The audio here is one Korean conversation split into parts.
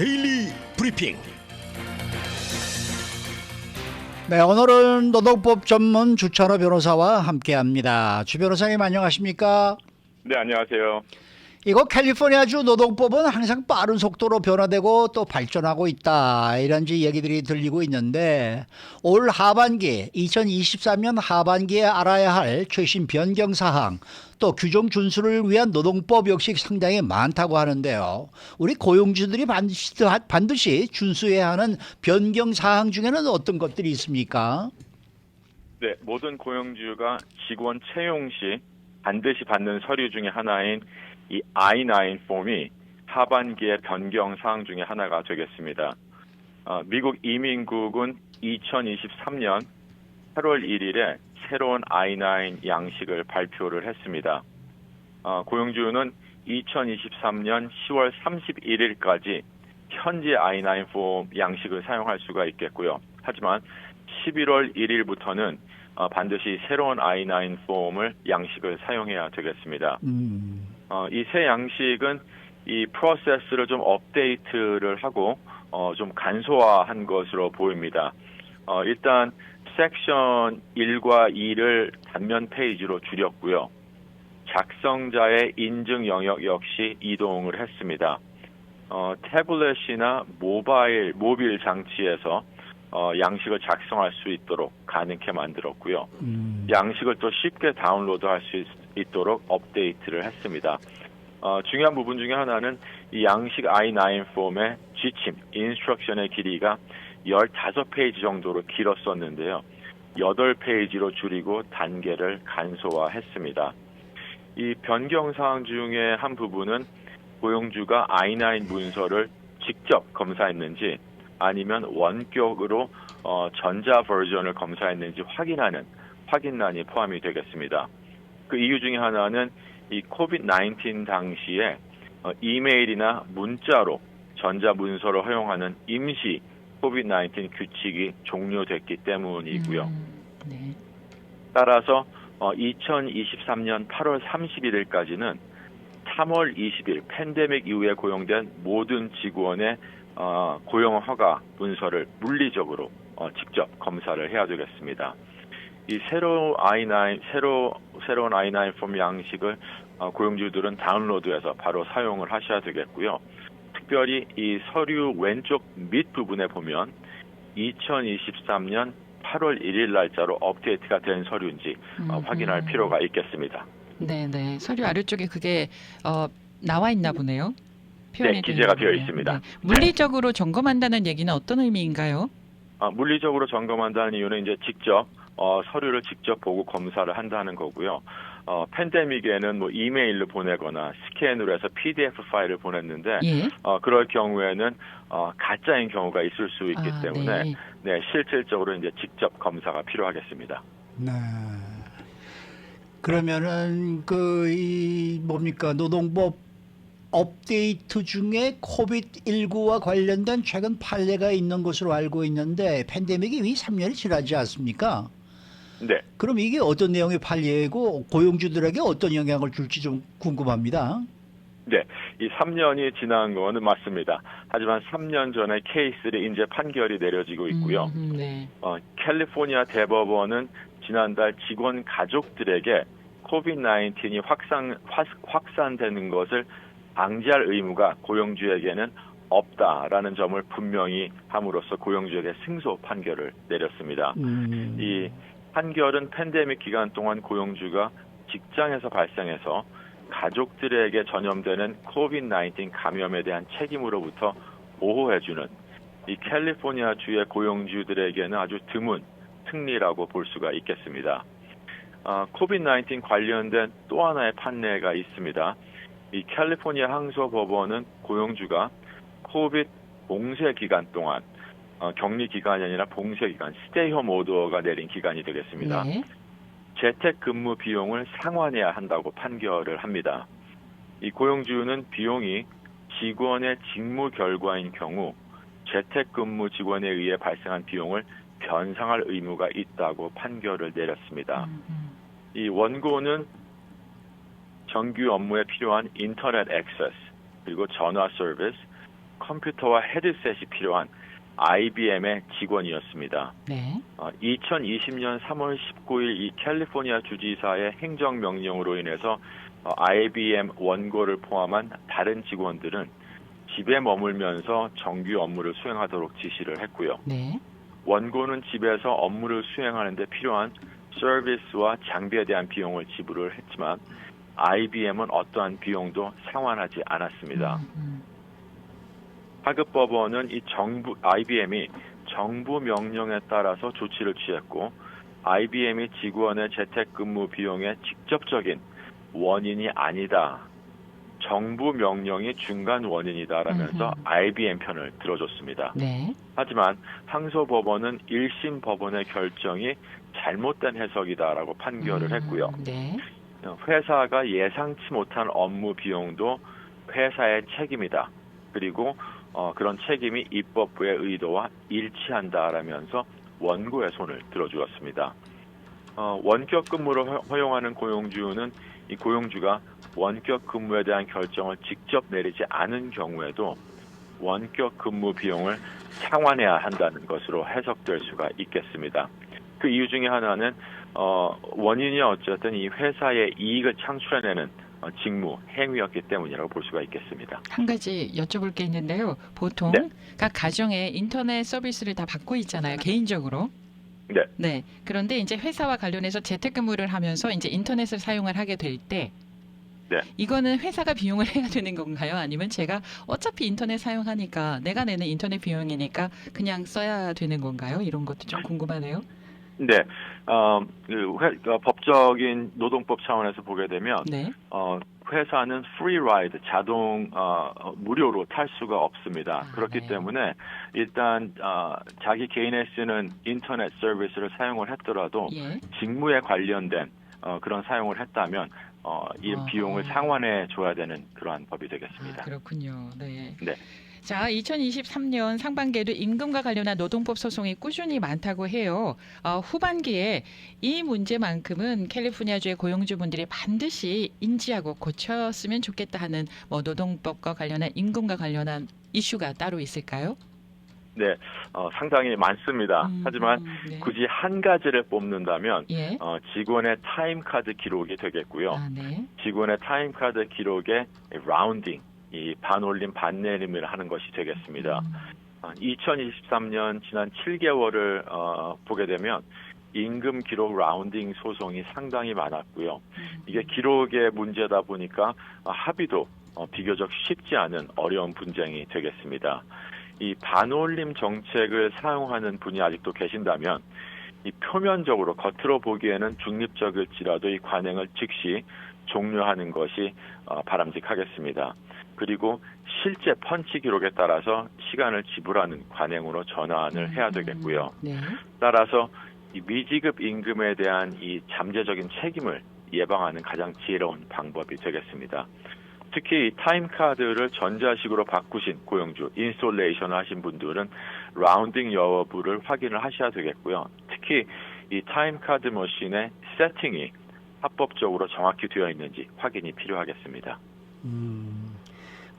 데일리 브리핑. 네, 오늘은 노동법 전문 주찬호 변호사와 함께합니다. 주 변호사님 안녕하십니까? 네, 안녕하세요. 이거 캘리포니아주 노동법은 항상 빠른 속도로 변화되고 또 발전하고 있다 이런 지 얘기들이 들리고 있는데 올 하반기 2023년 하반기에 알아야 할 최신 변경 사항 또 규정 준수를 위한 노동법 역시 상당히 많다고 하는데요. 우리 고용주들이 반드시, 반드시 준수해야 하는 변경 사항 중에는 어떤 것들이 있습니까? 네, 모든 고용주가 직원 채용 시 반드시 받는 서류 중에 하나인 이 I-9 폼이 하반기의 변경 사항 중에 하나가 되겠습니다. 어, 미국 이민국은 2023년 8월 1일에 새로운 I-9 양식을 발표를 했습니다. 어, 고용주는 2023년 10월 31일까지 현재 I-9 폼 양식을 사용할 수가 있겠고요. 하지만 11월 1일부터는 어, 반드시 새로운 I-9 폼을 양식을 사용해야 되겠습니다. 음, 어, 이 새 양식은 이 프로세스를 좀 업데이트를 하고 어, 좀 간소화한 것으로 보입니다. 어, 일단 섹션 1과 2를 단면 페이지로 줄였고요. 작성자의 인증 영역 역시 이동을 했습니다. 어, 태블릿이나 모바일 모빌 장치에서 어, 양식을 작성할 수 있도록 가능케 만들었고요. 음. 양식을 또 쉽게 다운로드할 수 있, 있도록 업데이트를 했습니다. 어, 중요한 부분 중에 하나는 이 양식 I9 폼의 지침, 인스트럭션의 길이가 15페이지 정도로 길었었는데요. 8페이지로 줄이고 단계를 간소화했습니다. 이 변경 사항 중에 한 부분은 고용주가 I9 문서를 직접 검사했는지 아니면 원격으로 어, 전자 버전을 검사했는지 확인하는 확인란이 포함이 되겠습니다. 그 이유 중에 하나는 이 코비드 19 당시에 어, 이메일이나 문자로 전자 문서를 허용하는 임시 코비드 19 규칙이 종료됐기 때문이고요. 음, 네. 따라서 어, 2023년 8월 31일까지는 3월 20일 팬데믹 이후에 고용된 모든 직원의 어, 고용 허가 문서를 물리적으로 어, 직접 검사를 해야 되겠습니다. 이 새로 I9 새로 새로운 I9 폼 양식을 어, 고용주들은 다운로드해서 바로 사용을 하셔야 되겠고요. 특별히 이 서류 왼쪽 밑 부분에 보면 2023년 8월 1일 날짜로 업데이트가 된 서류인지 어, 음, 확인할 음. 필요가 있겠습니다. 네, 네. 서류 아래쪽에 그게 어, 나와 있나 보네요. 표현이 네, 기재가 되어. 있습니다. 네. 물리적으로 점검한다는 얘기는 어떤 의미인가요? 아, 물리적으로 점검한다는 이유는 이제 직접 어, 서류를 직접 보고 검사를 한다는 거고요. 어, 팬데믹에는 뭐 이메일로 보내거나 스캔으로 해서 PDF 파일을 보냈는데 예. 어, 그럴 경우에는 어, 가짜인 경우가 있을 수 있기 아, 때문에 네. 네, 실질적으로 이제 직접 검사가 필요하겠습니다. 네. 그러면은 그 이 뭡니까 노동법 업데이트 중에 코비드 19와 관련된 최근 판례가 있는 것으로 알고 있는데 팬데믹이 이미 3년이 지나지 않습니까? 네. 그럼 이게 어떤 내용의 판례이고 고용주들에게 어떤 영향을 줄지 좀 궁금합니다. 네, 이 3년이 지난 거는 맞습니다. 하지만 3년 전에 케이스를 이제 판결이 내려지고 있고요. 음, 네. 어, 캘리포니아 대법원은 지난달 직원 가족들에게 코비드 19이 확산 확, 확산되는 것을 방지할 의무가 고용주에게는 없다라는 점을 분명히 함으로써 고용주에게 승소 판결을 내렸습니다. 음, 이 판결은 팬데믹 기간 동안 고용주가 직장에서 발생해서 가족들에게 전염되는 코비드 19 감염에 대한 책임으로부터 보호해주는 이 캘리포니아 주의 고용주들에게는 아주 드문 승리라고 볼 수가 있겠습니다. 아, 코비드 19 관련된 또 하나의 판례가 있습니다. 이 캘리포니아 항소 법원은 고용주가 코비드 봉쇄 기간 동안 어, 격리 기간이 아니라 봉쇄 기간, 스테이홈 오더가 내린 기간이 되겠습니다. 네. 재택 근무 비용을 상환해야 한다고 판결을 합니다. 이 고용주는 비용이 직원의 직무 결과인 경우 재택 근무 직원에 의해 발생한 비용을 변상할 의무가 있다고 판결을 내렸습니다. 음, 음. 이 원고는 정규 업무에 필요한 인터넷 액세스 그리고 전화 서비스, 컴퓨터와 헤드셋이 필요한 IBM의 직원이었습니다. 네. 어, 2020년 3월 19일 이 캘리포니아 주지사의 행정명령으로 인해서 어, IBM 원고를 포함한 다른 직원들은 집에 머물면서 정규 업무를 수행하도록 지시를 했고요. 네. 원고는 집에서 업무를 수행하는 데 필요한 서비스와 장비에 대한 비용을 지불을 했지만 IBM은 어떠한 비용도 상환하지 않았습니다. 음, 음. 하급 법원은 이 정부 IBM이 정부 명령에 따라서 조치를 취했고 IBM이 직원의 재택근무 비용의 직접적인 원인이 아니다. 정부 명령이 중간 원인이다라면서. IBM 편을 들어줬습니다. 네. 하지만 항소 법원은 1심 법원의 결정이 잘못된 해석이다라고 판결을 음, 했고요. 네. 회사가 예상치 못한 업무 비용도 회사의 책임이다. 그리고 어, 그런 책임이 입법부의 의도와 일치한다라면서 원고의 손을 들어주었습니다. 어, 원격 근무를 허- 허용하는 고용주는 이 고용주가 원격 근무에 대한 결정을 직접 내리지 않은 경우에도 원격 근무 비용을 상환해야 한다는 것으로 해석될 수가 있겠습니다. 그 이유 중에 하나는 어, 원인이 어쨌든 이 회사의 이익을 창출해내는 어, 직무 행위였기 때문이라고 볼 수가 있겠습니다. 한 가지 여쭤볼 게 있는데요. 보통 네. 각 가정에 인터넷 서비스를 다 받고 있잖아요. 개인적으로. 네. 그런데 이제 회사와 관련해서 재택근무를 하면서 이제 인터넷을 사용을 하게 될 때. 네. 이거는 회사가 비용을 해야 되는 건가요? 아니면 제가 어차피 인터넷 사용하니까 내가 내는 인터넷 비용이니까 그냥 써야 되는 건가요? 이런 것도 좀 궁금하네요. 네, 어, 그 회- 어, 법적인 노동법 차원에서 보게 되면 네. 어, 회사는 ride 자동 어, 어, 무료로 탈 수가 없습니다. 아, 그렇기 네. 때문에 일단 어, 자기 개인에 쓰는 인터넷 서비스를 사용을 했더라도 예. 직무에 관련된 어, 그런 사용을 했다면 어, 이 아하. 비용을 상환해 줘야 되는 그러한 법이 아, 되겠습니다. 그렇군요. 네. 네. 자, 2023년 상반기에도 임금과 관련한 노동법 소송이 꾸준히 많다고 해요. 어, 후반기에 이 문제만큼은 캘리포니아주의 고용주분들이 반드시 인지하고 고쳤으면 좋겠다 하는 뭐 노동법과 관련한 임금과 관련한 이슈가 따로 있을까요? 네, 어, 상당히 많습니다. 음, 하지만 음, 네. 굳이 한 가지를 뽑는다면 예. 어, 직원의 타임카드 기록이 되겠고요. 아, 네. 직원의 타임카드 기록에 라운딩, 이 반올림 반내림을 하는 것이 되겠습니다. 음, 어, 2023년 지난 7개월을 어, 보게 되면 임금 기록 라운딩 소송이 상당히 많았고요. 음. 이게 기록의 문제다 보니까 어, 합의도 어, 비교적 쉽지 않은 어려운 분쟁이 되겠습니다. 이 반올림 정책을 사용하는 분이 아직도 계신다면 이 표면적으로 겉으로 보기에는 중립적일지라도 이 관행을 즉시 종료하는 것이 어, 바람직하겠습니다. 그리고 실제 펀치 기록에 따라서 시간을 지불하는 관행으로 전환을 해야 되겠고요. 네. 따라서 이 미지급 임금에 대한 이 잠재적인 책임을 예방하는 가장 지혜로운 방법이 되겠습니다. 특히 이 타임카드를 전자식으로 바꾸신 고용주, 인스톨레이션 하신 분들은 라운딩 여부를 확인을 하셔야 되겠고요. 특히 이 타임카드 머신의 세팅이 합법적으로 정확히 되어 있는지 확인이 필요하겠습니다. 음,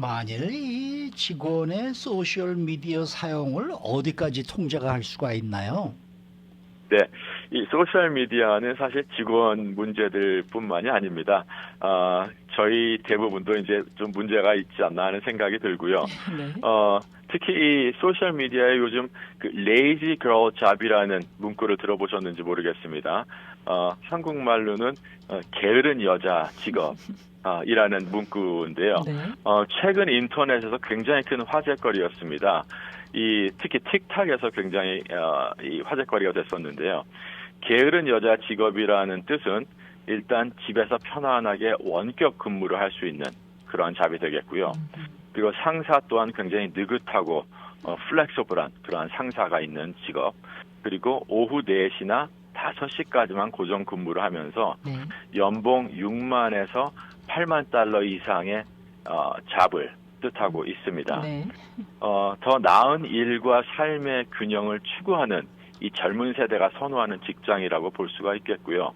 만일 이 직원의 소셜 미디어 사용을 어디까지 통제가 할 수가 있나요? 이 소셜 미디어는 사실 직원 문제들뿐만이 아닙니다. 아, 저희 대부분도 이제 좀 문제가 있지 않나 하는 생각이 들고요. 네. 어, 특히 이 소셜 미디어에 요즘 그 lazy girl job이라는 문구를 들어보셨는지 모르겠습니다. 어, 한국말로는 어, 게으른 여자 직업. 아, 이라는 문구인데요. 네. 어, 최근 인터넷에서 굉장히 큰 화제거리였습니다. 이 특히 틱탁에서 굉장히 어, 이 화제거리가 됐었는데요. 게으른 여자 직업이라는 뜻은 일단 집에서 편안하게 원격 근무를 할 수 있는 그러한 잡이 되겠고요. 음, 그리고 상사 또한 굉장히 느긋하고 어, 플렉서블한 그러한 상사가 있는 직업. 그리고 오후 4시나 5시까지만 고정 근무를 하면서 네. 연봉 6만에서 8만 달러 이상의 어, 잡을 뜻하고 있습니다. 네. 어, 더 나은 일과 삶의 균형을 추구하는 이 젊은 세대가 선호하는 직장이라고 볼 수가 있겠고요.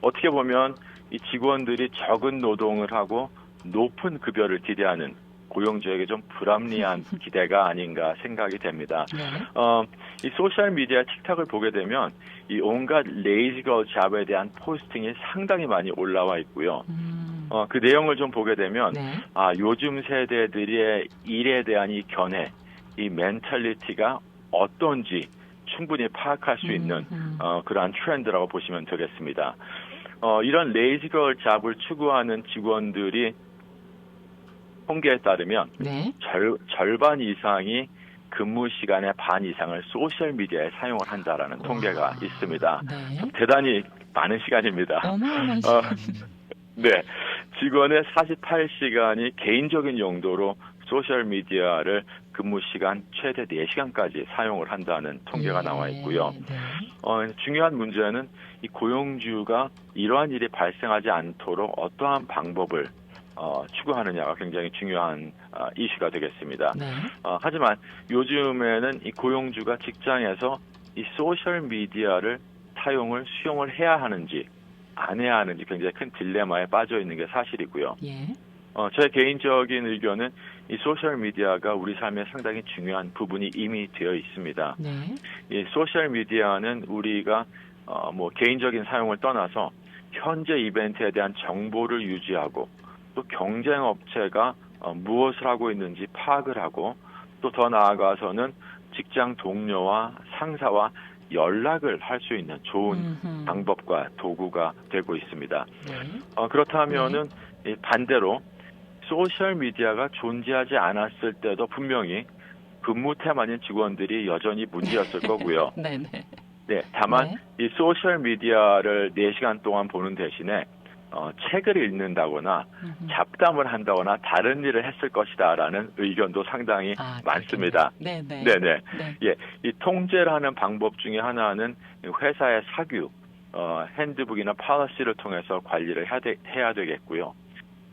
어떻게 보면 이 직원들이 적은 노동을 하고 높은 급여를 기대하는 고용주에게 좀 불합리한 기대가 아닌가 생각이 됩니다. 네. 어, 이 소셜 미디어 틱톡을 보게 되면 이 온갖 레이지걸 잡에 대한 포스팅이 상당히 많이 올라와 있고요. 음, 어, 그 내용을 좀 보게 되면 네. 아, 요즘 세대들의 일에 대한 이 견해, 이 멘탈리티가 어떤지 충분히 파악할 수 있는 음, 음. 어, 그러한 트렌드라고 보시면 되겠습니다. 어, 이런 레이지걸 잡을 추구하는 직원들이 통계에 따르면 네. 절, 절반 이상이 근무 시간의 반 이상을 소셜 미디어에 사용을 한다라는 통계가 와. 있습니다. 네. 대단히 많은 시간입니다. 어마어마한 어, 시간. 네. 직원의 48시간이 개인적인 용도로 소셜 미디어를 근무 시간 최대 4시간까지 사용을 한다는 통계가 예, 나와 있고요. 네. 어, 중요한 문제는 이 고용주가 이러한 일이 발생하지 않도록 어떠한 방법을 어, 추구하느냐가 굉장히 중요한 어, 이슈가 되겠습니다. 네. 어, 하지만 요즘에는 이 고용주가 직장에서 이 소셜 미디어를 사용을 수용을 해야 하는지 안 해야 하는지 굉장히 큰 딜레마에 빠져 있는 게 사실이고요. 예. 어, 제 개인적인 의견은 이 소셜 미디어가 우리 삶에 상당히 중요한 부분이 이미 되어 있습니다. 네. 이 소셜 미디어는 우리가 어, 뭐 개인적인 사용을 떠나서 현재 이벤트에 대한 정보를 유지하고 또 경쟁 업체가 어, 무엇을 하고 있는지 파악을 하고 또 더 나아가서는 직장 동료와 상사와 연락을 할 수 있는 좋은 음흠. 방법과 도구가 되고 있습니다. 네. 어, 그렇다면은 이 반대로 소셜 미디어가 존재하지 않았을 때도 분명히 근무 태만인 직원들이 여전히 문제였을 거고요. 네, 네. 네, 다만 네. 이 소셜 미디어를 4시간 동안 보는 대신에 어, 책을 읽는다거나. 잡담을 한다거나 다른 일을 했을 것이다라는 의견도 상당히 아, 많습니다. 네, 네. 네네. 네. 이 통제를 하는 방법 중에 하나는 회사의 사규, 어, 핸드북이나 파러시를 통해서 관리를 해야, 되, 해야 되겠고요.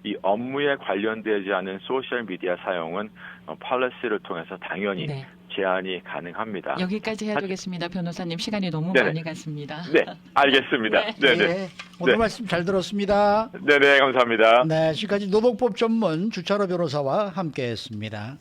이 업무에 관련되지 않은 소셜 미디어 사용은 어, 팔러시를 통해서 당연히 네. 제한이 가능합니다. 여기까지 해야 되겠습니다. 변호사님 시간이 너무 네네. 많이 갔습니다. 네, 알겠습니다. 네. 네, 오늘 네. 말씀 잘 들었습니다. 네, 네, 감사합니다. 네, 지금까지 노동법 전문 주차로 변호사와 함께했습니다.